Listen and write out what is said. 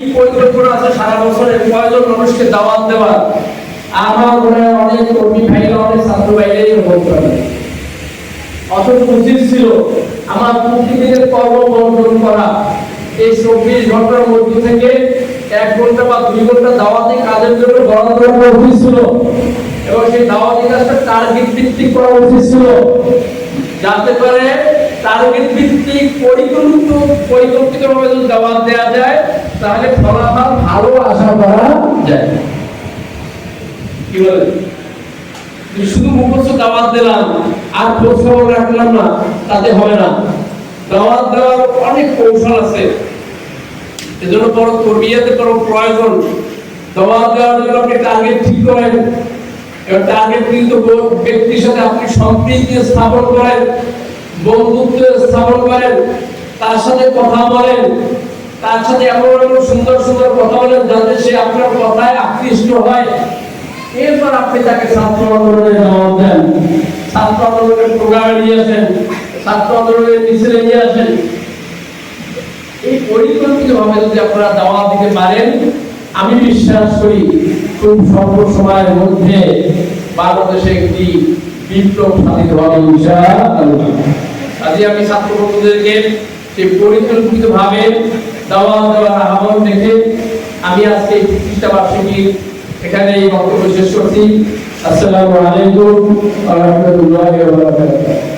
পরিকল্পনা আছে সারা মানুষকে দেওয়ার। আমার মনে অনেক কর্মী অনেক পারে ছিল আমার চব্বিশ ঘণ্টার মধ্যে থেকে এক ঘণ্টা বা ঘণ্টা কাজের জন্য করা উচিত এবং সেই কাজটা করা উচিত ছিল। যাতে ভিত্তিক পরিকল্পিত দাওয়াত দেওয়া যায় তাহলে ফলাফল ভালো আশা করা যায়। কি বলে? শুধু মুখস্থ দাওয়াত দিলাম, আর খোঁজ খবর রাখলাম না, তাতে হবে না। দাওয়াত দেওয়ার অনেক কৌশল আছে। এজন্য বড় তরবিয়াতে বড় প্রয়োজন। দাওয়াত দেওয়ার জন্য আপনি টার্গেট ঠিক করেন। এবার টার্গেট কিন্তু ব্যক্তির সাথে আপনি সম্প্রীতি স্থাপন করেন, বন্ধুত্ব স্থাপন করেন, তার সাথে কথা বলেন তার সাথে এমন এমন সুন্দর সুন্দর কথা বলেন যাতে সে আপনার কথায় আকৃষ্ট হয়। এরপর আপনি তাকে ছাত্র আন্দোলনে জবাব দেন। ছাত্র আন্দোলনের প্রোগ্রামে নিয়ে আসেন। ছাত্র আন্দোলনের মিছিলে নিয়ে আসেন। এই পরিকল্পিত ভাবে যদি আপনারা দাওয়াত দিতে পারেন, আমি বিশ্বাস করি খুব স্বল্প সময়ের মধ্যে বাংলাদেশে একটি বিপ্লব সাধিত হবে, ইনশাআল্লাহ। আজকে আমি ছাত্র বন্ধুদেরকে সেই পরিকল্পিত ভাবে দাওয়াত দেওয়ার আহ্বান দেখে আমি আজকে প্রতিষ্ঠা বার্ষিকী এখানে এই বক্তব্য শেষ করছি। আসসালামু আলাইকুম রহমতুল্লাহ